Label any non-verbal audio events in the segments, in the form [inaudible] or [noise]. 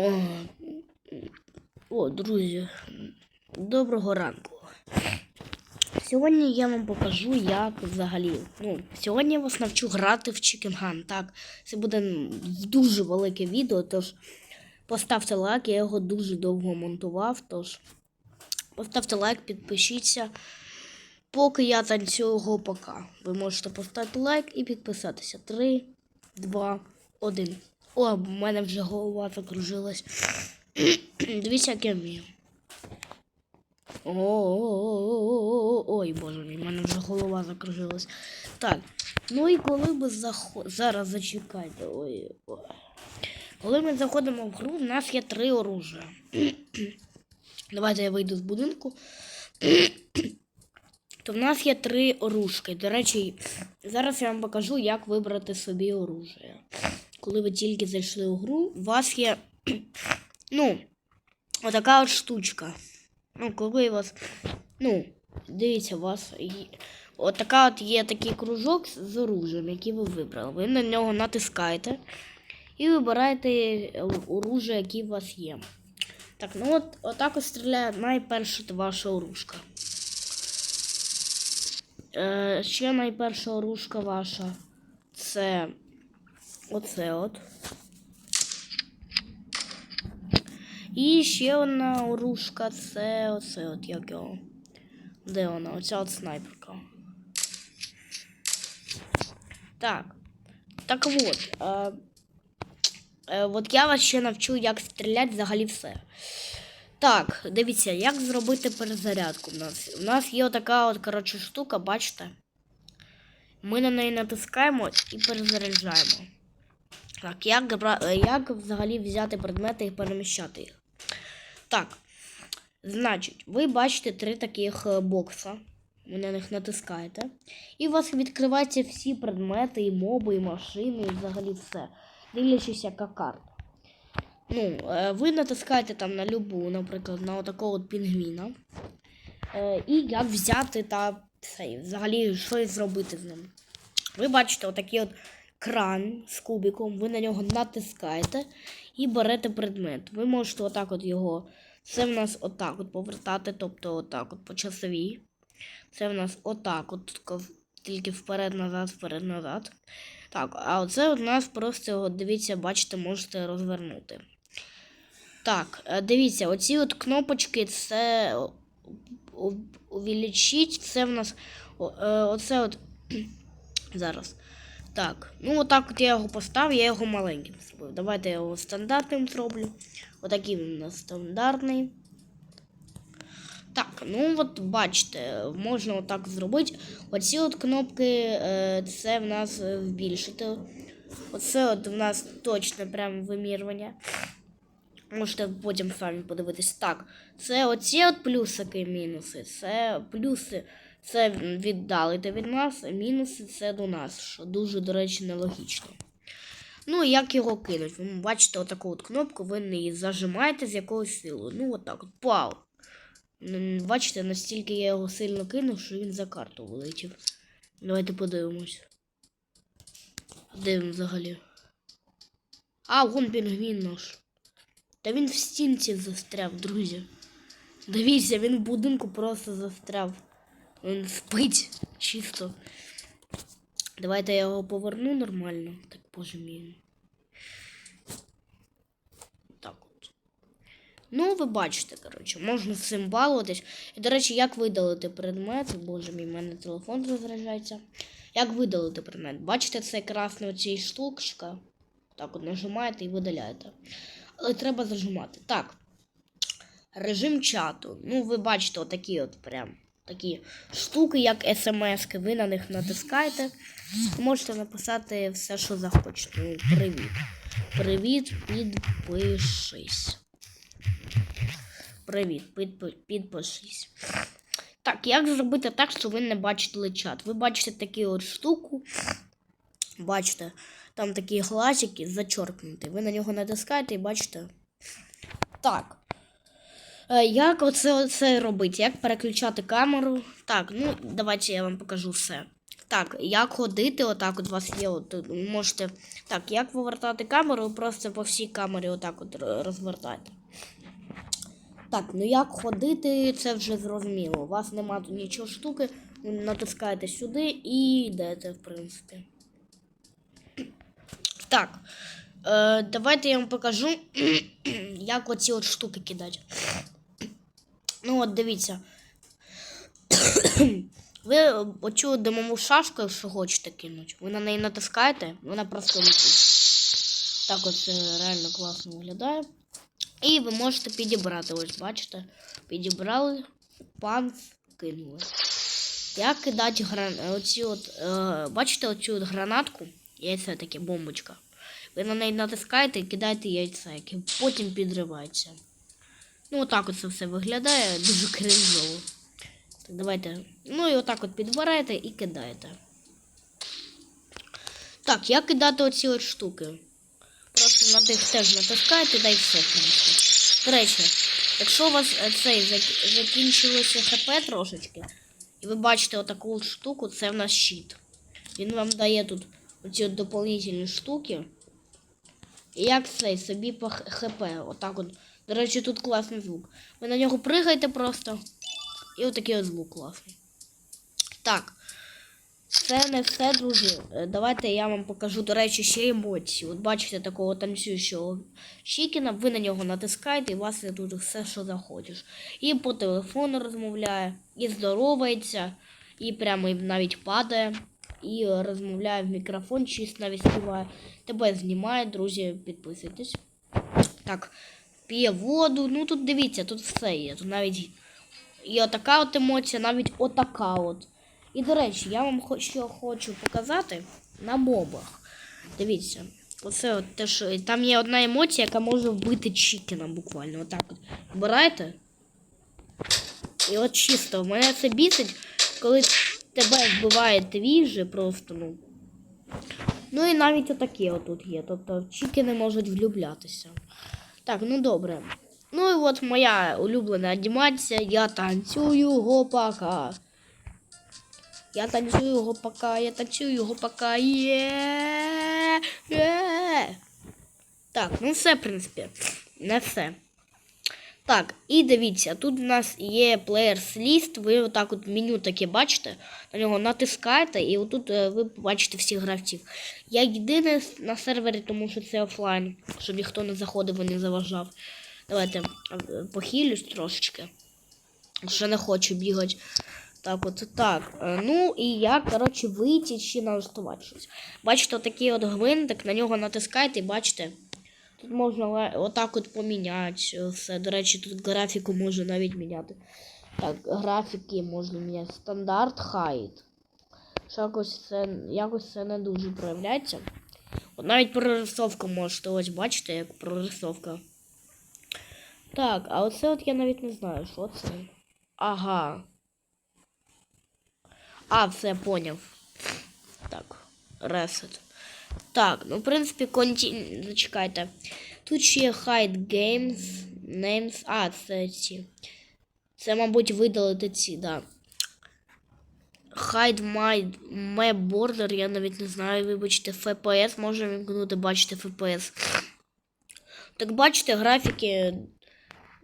О, о, друзі, доброго ранку. Сьогодні я вам покажу, як взагалі. Ну, сьогодні я вас навчу грати в Chicken Gun. Так, це буде дуже велике відео, тож поставте лайк, я його дуже довго монтував. Тож поставте лайк, підпишіться. Поки я танцюю гопака. Ви можете поставити лайк і підписатися. 3, 2, 1. О, в мене вже голова закружилась. [clears throat] Дивіться, як я вмію. Ой, боже мій, в мене вже голова закружилась. Так, ну і коли ми заходимо. Зараз зачекайте. Ой. ой. Коли ми заходимо в гру, в нас є три оружия. [clears throat] Давайте я вийду з будинку. [clears throat] То в нас є три оружки. До речі, зараз я вам покажу, як вибрати собі оружие. Коли ви тільки зайшли у гру, у вас є. [clears throat] Ну, отака от штучка. Ну, коли у вас. Ну, дивіться, у вас є. Отака от є такий кружок з оружием, який ви вибрали. Ви на нього натискаєте і вибираєте оружие, яке у вас є. Так, ну от отак от стріляє найперша ваша оружка. Е, ще найперша оружка ваша це оце от. І ще одна оружка це оце от як його. Де вона? Оця от снайперка. Так. Так от. Е, е, от я вас ще навчу, як стріляти взагалі все. Так, дивіться, як зробити перезарядку в нас. У нас є така от, коротше, штука, бачите? Ми на неї натискаємо і перезаряджаємо. Так, як, е, як взагалі взяти предмети і переміщати їх? Так. Значить, ви бачите три таких е, бокса. Ви на них натискаєте. І у вас відкриваються всі предмети, і моби, і машини, і взагалі все. Дивлячись, яка карта. Ну, е, ви натискаєте там на любу, наприклад, на отакого от пінгвіна. І як взяти та все, взагалі щось зробити з ним. Ви бачите отакий от кран з кубиком, ви на нього натискаєте і берете предмет. Ви можете отак от його. Це в нас отак от повертати, тобто отак от по часовій. Це в нас отак, от тільки- вперед-назад, вперед-назад. Так, а оце у нас просто, дивіться, бачите, можете розвернути. Так, е, дивіться, оці от кнопочки це увеличить, це в нас е, оце от [clears throat] зараз. Так, ну отак от я його поставив, я його маленьким зробив. Давайте я його стандартним зроблю. Отакий він у нас стандартний. Так, ну от бачите, можна отак зробити. Оці от кнопки, е, це в нас е, збільшити. Оце от в нас точне прям вимірювання. Можете потім самі подивитись. Так, це оці от плюсики і мінуси. Це плюси це віддалити від нас, а мінуси це до нас, що дуже, до речі, нелогічно. Ну, як його кинуть? Ви бачите отаку от кнопку, ви її зажимаєте з якоюсь силою. Ну, отак от. Пау! Бачите, настільки я його сильно кинув, що він за карту вилетів. Давайте подивимось. Де він взагалі? А, вон пінгвін наш. Та він в стінці застряв, друзі. Дивіться, він в будинку просто застряв. Він спить чисто. Давайте я його поверну нормально. Так, боже мій. Так от. Ну, ви бачите, коротше, можна цим балуватись. І, до речі, як видалити предмет? Боже мій, в мене телефон розряджається. Як видалити предмет? Бачите, це красна оцій штучка. Так от нажимаєте і видаляєте. Але треба зажимати. Так. Режим чату. Ну, ви бачите, отакі от прям такі штуки, як смс. Ви на них натискаєте. Можете написати все, що захочете. Привіт. Привіт, підпишись. Привіт, підпи- підпишись. Так, як зробити так, щоб ви не бачили чат? Ви бачите таку от штуку. Бачите, там такі глазики зачоркнуті. Ви на нього натискаєте і бачите. Так. Е, Як оце, оце робити? Як переключати камеру? Так, ну давайте я вам покажу все. Так, як ходити, отак от у вас є. От, можете. Так, як повертати камеру, просто по всій камері отак от р- розвертайте. Так, ну як ходити, це вже зрозуміло. У вас немає тут нічого штуки, натискаєте сюди і йдете, в принципі. Так. Е, давайте я вам покажу, [clears throat] як оці от штуки кидати. Ну от дивіться. Ви оцю димову шашку, якщо хочете кинути, ви на неї натискаєте, вона просто летить. Так от реально класно виглядає. І ви можете підібрати, ось бачите. Підібрали, панц, кинули. Як кидати гран... оці от, е, бачите оцю от гранатку? Яйце таке, бомбочка. Ви на неї натискаєте і кидаєте яйце, яке потім підривається. Ну, отак от це все виглядає дуже кринжово. Так, давайте. Ну і отак от підбираєте і кидаєте. Так, як кидати оці от штуки? Просто на тих теж натискаєте, да і все. До речі, якщо у вас е, цей закінчилося ХП трошечки, і ви бачите отаку от штуку, це в нас щит. Він вам дає тут оці от дополнительні штуки. І як цей собі по ХП. Отак от. До речі, тут класний звук. Ви на нього пригаєте просто. І отакий от звук класний. Так. Це не все, друзі. Е, Давайте я вам покажу, до речі, ще емоції. От бачите такого танцюючого Чікіна, ви на нього натискаєте, і у вас є тут все, що захочеш. І по телефону розмовляє, і здоровається, і прямо навіть падає, і розмовляє в мікрофон, чисто навіть співає. Тебе знімає, друзі, підписуйтесь. Так, п'є воду. Ну тут дивіться, тут все є. Тут навіть і отака от емоція, навіть отака от. І, до речі, я вам що хочу показати на мобах. Дивіться, оце от те, що там є одна емоція, яка може вбити Чікена буквально. Отак от. Вбираєте. І от чисто, мене це бісить, коли тебе вбиває твій же просто, ну. Ну і навіть отакі отут є. Тобто чікени можуть влюблятися. Так, ну добре. Ну і от моя улюблена анімація. Я танцюю гопака. Я танцюю гопака, я танцюю гопака. Є. Є. Так, ну все, в принципі. Не все. Так, і дивіться, тут у нас є Players List, ви отак от меню таке бачите, на нього натискаєте, і отут е, ви побачите всіх гравців. Я єдине на сервері, тому що це офлайн, щоб ніхто не заходив і не заважав. Давайте е, похилюсь трошечки. Що не хочу бігати. Так, от так. Е, Ну і як, коротше, вийти чи налаштувати щось. Бачите, такий от гвинтик, на нього натискаєте і бачите. Тут можна отак от поміняти все. До речі, тут графіку можна навіть міняти. Так, графіки можна міняти. Стандарт хайт. Що якось це, якось це не дуже проявляється. От навіть прорисовка можете ось бачите, як прорисовка. Так, а оце от я навіть не знаю, що це. Ага. А, все, поняв. Так, ресет. Так, ну, в принципі, конті... Зачекайте. Тут ще є Hide Games, Names. А, це ці. Це, мабуть, видалити ці, да. Hide my, my border, я навіть не знаю, вибачте, FPS можна вімкнути, бачите, FPS. Так бачите, графіки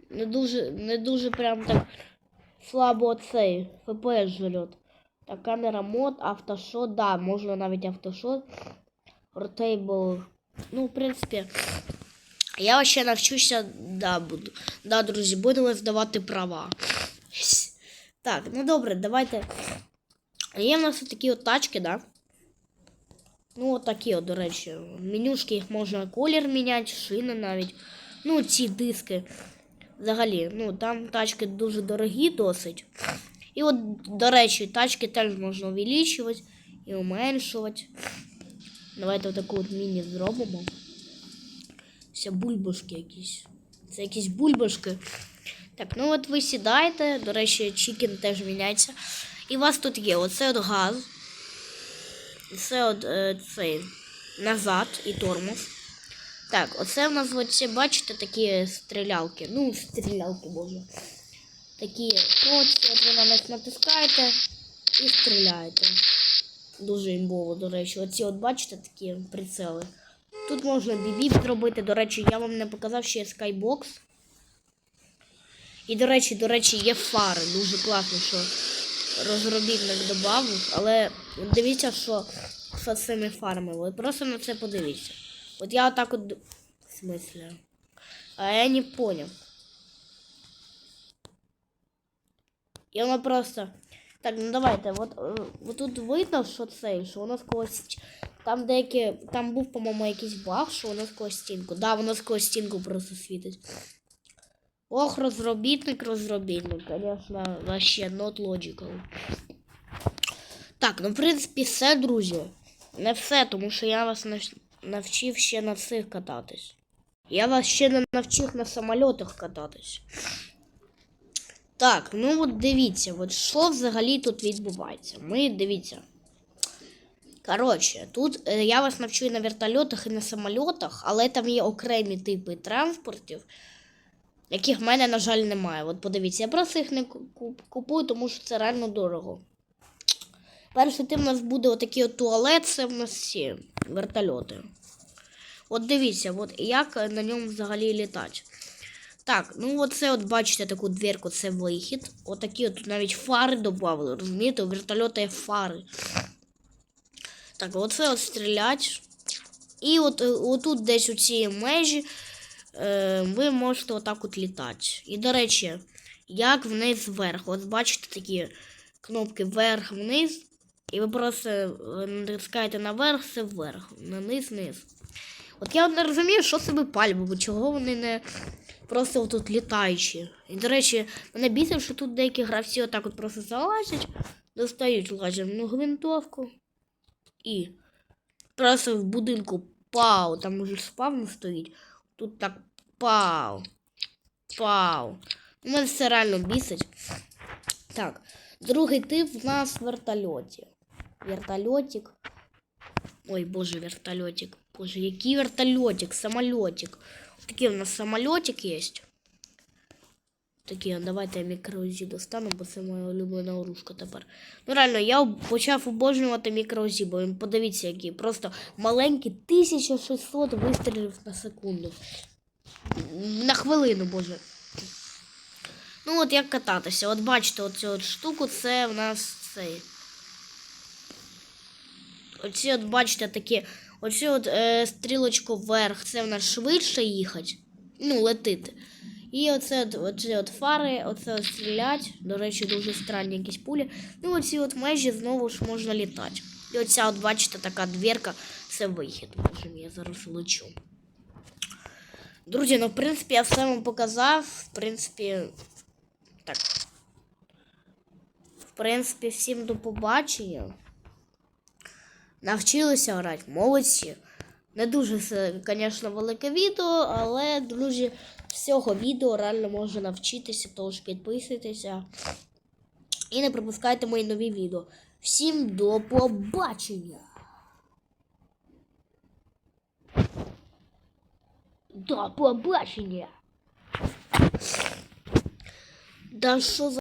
не дуже, не дуже прям так слабо цей FPS жрет. Так, камера мод, автошот, да, можна навіть автошот. Rotable. Ну, в принципі, я ще навчуся, да, буду. Да, друзі, будемо здавати права. Так, ну добре, давайте. Є в нас такі от тачки, да? Ну, от такі от, до речі. Менюшки їх можна колір міняти, шини навіть. Ну, ці диски. Взагалі, ну, там тачки дуже дорогі досить. І от, до речі, тачки теж можна увеличувати і уменшувати. Давайте отаку от міні зробимо. Все бульбашки якісь. Це якісь бульбашки. Так, ну от ви сідаєте, до речі, чікен теж міняється. І у вас тут є оце от газ. Це от е, цей назад і тормоз. Так, оце в нас оці, бачите, такі стрілялки. Ну, стрілялки боже. Такі, ну, от, от ви на них натискаєте і стріляєте. Дуже імбово, до речі. Оці от бачите такі прицели. Тут можна бібіп зробити. До речі, я вам не показав, що є скайбокс. І, до речі, до речі, є фари. Дуже класно, що розробітник додав. Але дивіться, що, з цими фарами. Ви просто на це подивіться. От я отак от. В смислі? А я не понял. І воно просто. Так, ну давайте, от, е, от тут видно, що це, що воно сквозь. Там деякі. Там був, по-моєму, якийсь баг, що воно сквозь стінку. Да, воно сквозь стінку просто світить. Ох, розробітник, розробітник, звісно, вообще not logical. Так, ну в принципі все, друзі. Не все, тому що я вас навчив ще на цих кататись. Я вас ще не навчив на самольотах кататись. Так, ну от дивіться, от що взагалі тут відбувається. Ми дивіться. Коротше, тут е, я вас навчу і на вертольотах, і на самольотах, але там є окремі типи транспортів, яких в мене, на жаль, немає. От подивіться, я просто їх не ку- ку- купую, тому що це реально дорого. Перший тип у нас буде отакий от туалет, це в нас всі вертольоти. От дивіться, от як на ньому взагалі літати. Так, ну оце от бачите таку дверку, це вихід. Отакі от тут навіть фари додали, розумієте, у вертольота є фари. Так, оце от стрілять. І от е, отут десь у цій межі е, ви можете отак от літати. І, до речі, як вниз вверх. От бачите такі кнопки вверх-вниз. І ви просто е, натискаєте наверх, це вверх, на низ, низ. От я не розумію, що себе пальмово, чого вони не просто тут літаючі. І, до речі, мене бісить, що тут деякі гравці отак от просто залазять, достають лазерну гвинтовку і просто в будинку пау, там уже спавн стоїть. Тут так пау. Пау. Мене все реально бісить. Так, другий тип в нас вертольоті. Вертольотик. Ой, боже, вертольотик. Боже, який вертольотик, самолетик. Такий у нас самолетик є. Такі, давайте я мікроузі достану, бо це моя улюблена оружка тепер. Ну реально, я почав обожнювати мікроузі, бо він подивіться, які просто маленькі 1600 вистрілів на секунду. На хвилину, боже. Ну от як кататися. От бачите, оцю от штуку, це в нас цей. Оці от бачите такі. Оці от е, стрілочку вверх, це в нас швидше їхати. Ну, летити. І оце от, оці от фари, оце от стрілять. До речі, дуже странні якісь пулі. Ну, оці от межі знову ж можна літати. І оця, от, бачите, така дверка, це вихід. Боже я зараз лечу. Друзі, ну в принципі я все вам показав. В принципі, так. В принципі, всім до побачення. Навчилися грати, молодці. Не дуже це, звісно, велике відео, але, друзі, з цього відео реально можна навчитися, тож підписуйтеся. І не пропускайте мої нові відео. Всім до побачення! До побачення! Да що за